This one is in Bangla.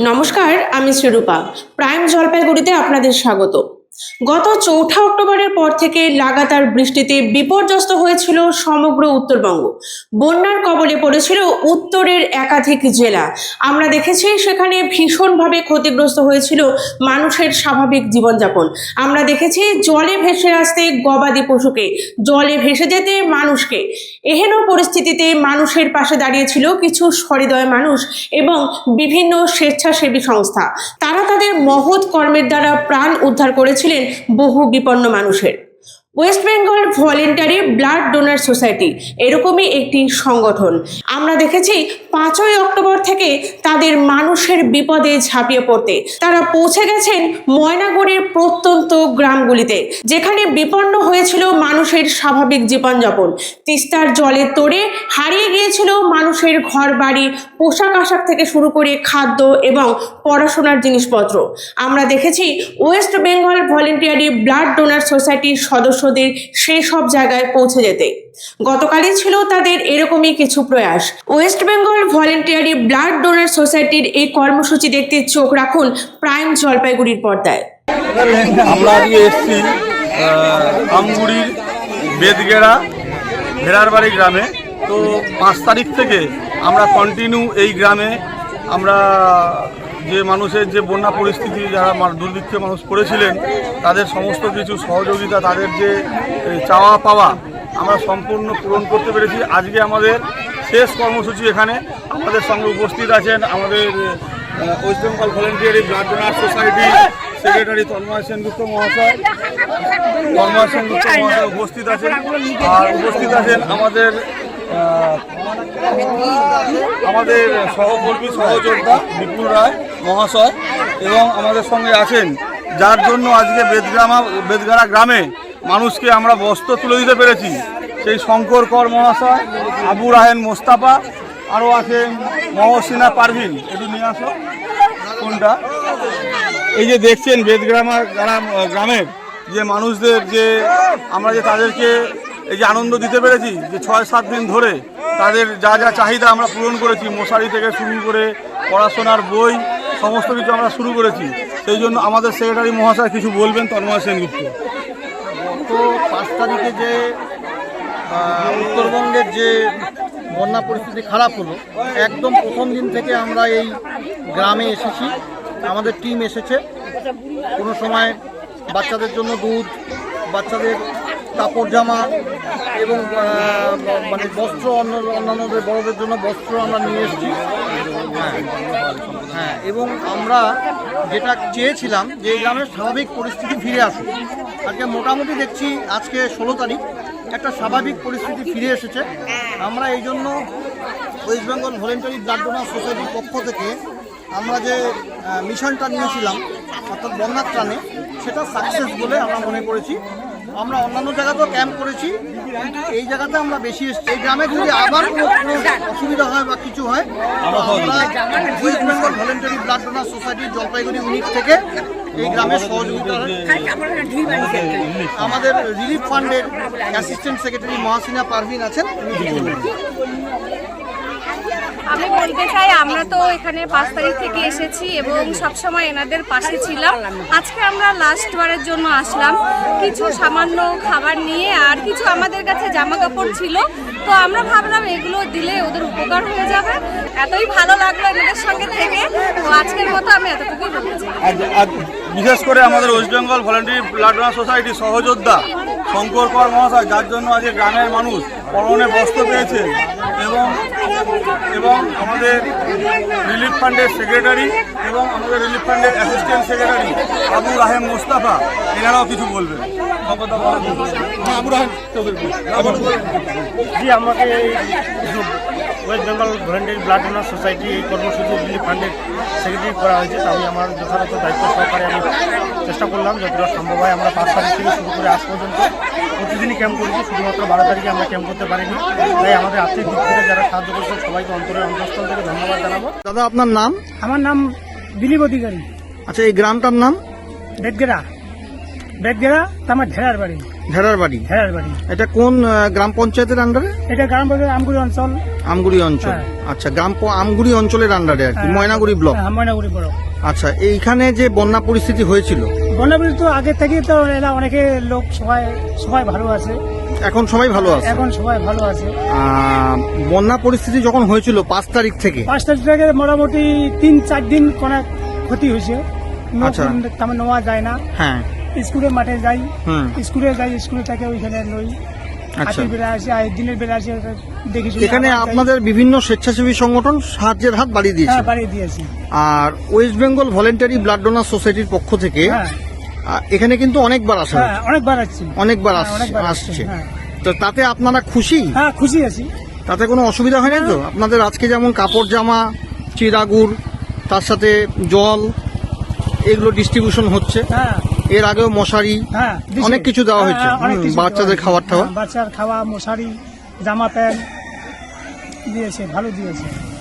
নমস্কার আমি শ্রীরূপা। প্রাইম জলপাইগুড়িতে আপনাদের স্বাগত। গত চৌঠা অক্টোবরের পর থেকে লাগাতার বৃষ্টিতে বিপর্যস্ত হয়েছিল সমগ্র উত্তরবঙ্গ। বন্যার কবলে পড়েছিল উত্তরের একাধিক জেলা। আমরা দেখেছি সেখানে ভীষণভাবে ক্ষতিগ্রস্ত হয়েছিল মানুষের স্বাভাবিক জীবনযাপন। আমরা দেখেছি জলে ভেসে আসতে গবাদি পশুকে, জলে ভেসে যেতে মানুষকে। এহেন পরিস্থিতিতে মানুষের পাশে দাঁড়িয়েছিল কিছু সহৃদয় মানুষ এবং বিভিন্ন স্বেচ্ছাসেবী সংস্থা। তারা তাদের মহৎ কর্মের দ্বারা প্রাণ উদ্ধার করেছিলেন বহু বিপন্ন মানুষের। West Bengal voluntary blood donor society এরকমই একটি সংগঠন। আমরা দেখেছি, পাঁচই অক্টোবর থেকে তাদের মানুষের বিপদে ঝাঁপিয়ে পড়তে। তারা পৌঁছে গেছেন ময়নাগড়ের প্রত্যন্ত গ্রামগুলিতে, যেখানে বিপন্ন হয়েছিল মানুষের স্বাভাবিক জীবনযাপন। তিস্তার জলের তোড়ে হারিয়ে গিয়েছিল মানুষের ঘর বাড়ি পোশাক আশাক থেকে শুরু করে খাদ্য এবং পড়াশোনার জিনিসপত্র। আমরা দেখেছি West Bengal voluntary blood donor সোসাইটির সদস্যদের সেই সব জায়গায় পৌঁছে যেতে। গতকালই ছিল তাদের এরকমই কিছু প্রয়াস। West Bengal voluntary blood donor সোসাইটির এই কর্মসূচি দেখতে চোখ রাখুন প্রাইম জলপাইগুড়ির পর্দায়। আমরা আজকে এসেছি আমগুড়ির বেদগেড়া ভেড়ারবাড়ি গ্রামে। তো পাঁচ তারিখ থেকে আমরা কন্টিনিউ এই গ্রামে আমরা যে মানুষের যে বন্যা পরিস্থিতি, যারা দুর্ভিক্ষে মানুষ পড়েছিলেন, তাদের সমস্ত কিছু সহযোগিতা, তাদের যে চাওয়া পাওয়া আমরা সম্পূর্ণ পূরণ করতে পেরেছি। আজকে আমাদের শেষ কর্মসূচি এখানে। আমাদের সঙ্গে উপস্থিত আছেন আমাদের West Bengal voluntary blood donor society secretary Tanmoy Sengupta মহাশয় তন্ময় সেনগুপ্ত মহাশয় উপস্থিত আছেন। আর উপস্থিত আছেন আমাদের আমাদের সহকর্মী সহযোদ্ধা বিপুল রায়। মহাশয় এবং আমাদের সঙ্গে আছেন, যার জন্য আজকে বেদগ্রামা বেদগাড়া গ্রামে মানুষকে আমরা বস্ত্র তুলে দিতে পেরেছি। সেই শঙ্কর কর মহাশয়, আবু রাহেন মোস্তাফা, আরও আছেন মহসিনা পারভিন। একটু নিয়ে আসো, কোনটা? এই যে দেখছেন বেদগ্রামা গ্রাম গ্রামের যে মানুষদের যে আমরা যে তাদেরকে এই যে আনন্দ দিতে পেরেছি, যে ছয় সাত দিন ধরে তাদের যা যা চাহিদা আমরা পূরণ করেছি, মশারি থেকে শুরু করে পড়াশোনার বই সমস্ত কিছু আমরা শুরু করেছি। সেই জন্য আমাদের সেক্রেটারি মহাশয় কিছু বলবেন তন্ময় সেনগুপ্ত গত পাঁচ তারিখে যে উত্তরবঙ্গের যে বন্যা পরিস্থিতি খারাপ হলো, একদম প্রথম দিন থেকে আমরা এই গ্রামে এসেছি। আমাদের টিম এসেছে। কোনো সময় বাচ্চাদের জন্য দুধ, বাচ্চাদের কাপড় জামা এবং মানে বস্ত্র অন্য, অন্যান্যদের, বড়দের জন্য বস্ত্র আমরা নিয়ে এসেছি। হ্যাঁ এবং আমরা যেটা চেয়েছিলাম যে এই গ্রামের স্বাভাবিক পরিস্থিতি ফিরে আসুক। আজকে মোটামুটি দেখছি আজকে ষোলো তারিখ, একটা স্বাভাবিক পরিস্থিতি ফিরে এসেছে। আমরা এই জন্য West Bengal voluntary blood donor সোসাইটির পক্ষ থেকে আমরা যে মিশনটা নিয়েছিলাম, অর্থাৎ বন্যার ত্রাণে সেটা সাকসেস বলে আমরা মনে করেছি। আমরা অন্যান্য জায়গাতেও ক্যাম্প করেছি। এই জায়গাতে আমরা বেশি এসেছি। এই গ্রামে যদি আবার কোনো অসুবিধা হয় বা কিছু হয় আমরা West Bengal voluntary blood donor সোসাইটির জলপাইগুড়ি ইউনিট থেকে এই গ্রামের সহযোগিতা আমাদের রিলিফ ফান্ডের অ্যাসিস্ট্যান্ট সেক্রেটারি মহাসিনা পারভিন আছেন। আমি বলতে চাই, আমরা তো এখানে পাঁচ তারিখ থেকে এসেছি এবং সবসময় এনাদের পাশে ছিলাম। আজকে আমরা লাস্ট বারের জন্য আসলাম। কিছু সামান্য খাবার নিয়ে আর কিছু আমাদের কাছে জামা কাপড় ছিল। তো আমরা ভাবলাম এগুলো দিলে ওদের উপকার হয়ে যাবে। এতই ভালো লাগল এনাদের সঙ্গে থেকে। তো আজকের মতো আমি এতটুকুই বলতে চাই। আজ- আজ বিশেষ করে আমাদের West Bengal voluntary blood donor society সহযোদ্ধা শঙ্কর কর মহাশয় যার জন্য আজকে গ্রামের মানুষ পরনে বস্ত্র পেয়েছে এবং এবং আমাদের রিলিফ ফান্ডের সেক্রেটারি এবং আমাদের রিলিফ ফান্ডের অ্যাসিস্ট্যান্ট সেক্রেটারি আবু রাহেম মোস্তাফা এনারাও কিছু বলবেন। শঙ্করদা আবু রাহেম জি আমাকে এই West Bengal voluntary blood donor society এই কর্মসূচি রিলিফ ফান্ডের সেক্রেটারি করা হয়েছে তা আমি আমার যথাযথ দায়িত্ব সহকারে আমি চেষ্টা করলাম যতটা সম্ভব হয় আমরা পাঁচ তারিখ থেকে শুরু করে আজ পর্যন্ত প্রতিদিনই ক্যাম্প করেছি শুধুমাত্র বারো তারিখে আমরা ক্যাম্প করতে পারিনি। তাই আমাদের আর্থিক দিক থেকে যারা সাহায্য করেছে সবাইকে অন্তরের অন্তঃস্থল থেকে ধন্যবাদ জানাব। দাদা আপনার নাম? আমার নাম দিলীপ অধিকারী। আচ্ছা এই গ্রামটার নাম? বেদগেরা বেদগেরা তা আমার ঢেরার বাড়ি। ভেড়ার বাড়ি? এটা কোন আহ, গ্রাম পঞ্চায়েতের আন্ডারে এটা গ্রাম বাজার আমগুড়ি অঞ্চল। আমগুড়ি অঞ্চল। হ্যাঁ। আচ্ছা গ্রাম প- আমগুড়ি অঞ্চলের আন্ডারে আর কি ময়নাগুড়ি ব্লক হ্যাঁ, ময়নাগুড়ি বড় আচ্ছা এইখানে যে বন্যা পরিস্থিতি হয়েছিল? বন্যাবলী তো আগে থেকেই তো এরা অনেকে লোক সবাই সবাই ভালো আছে। এখন সবাই ভালো আছে? এখন সবাই ভালো আছে। আহ, বন্যা পরিস্থিতি যখন হয়েছিল পাঁচ তারিখ থেকে? পাঁচ তারিখ থেকে মোটামুটি তিন চার দিন কোনো ক্ষতি হয়েছে। আচ্ছা। তেমন নেওয়া যায় না। হ্যাঁ। স্কুলে মাঠে যাই স্কুলে যাই স্কুলে থেকে ওইখানে নই আচ্ছা। বেলা আসে দিনের বেলা আসে দেখি এখানে আপনাদের বিভিন্ন স্বেচ্ছাসেবী সংগঠন সাহায্যের হাত বাড়িয়ে দিয়েছে? হ্যাঁ বাড়িয়ে দিয়েছি। আর West Bengal voluntary blood donor সোসাইটির পক্ষ থেকে হ্যাঁ। এখানে কিন্তু অনেকবার আসা হ্যাঁ অনেকবার আসছি। অনেকবার আস- অনেকবার আসছে। তো তাতে আপনারা খুশি? হ্যাঁ খুশি আছি। তাতে কোনো অসুবিধা হয় না তো? আপনাদের আজকে যেমন কাপড় জামা চিরাগুড় তার সাথে জল এগুলো ডিস্ট্রিবিউশন হচ্ছে। হ্যাঁ। এর আগেও মশারি হ্যাঁ অনেক কিছু দেওয়া হয়েছে। হ্যাঁ, অনেক কিছু বাচ্চাদের খাবার হয়েছে। টাবার হ্যাঁ, বাচ্চার খাওয়া মশারি জামা প্যান্ট দিয়েছে ভালো দিয়েছে।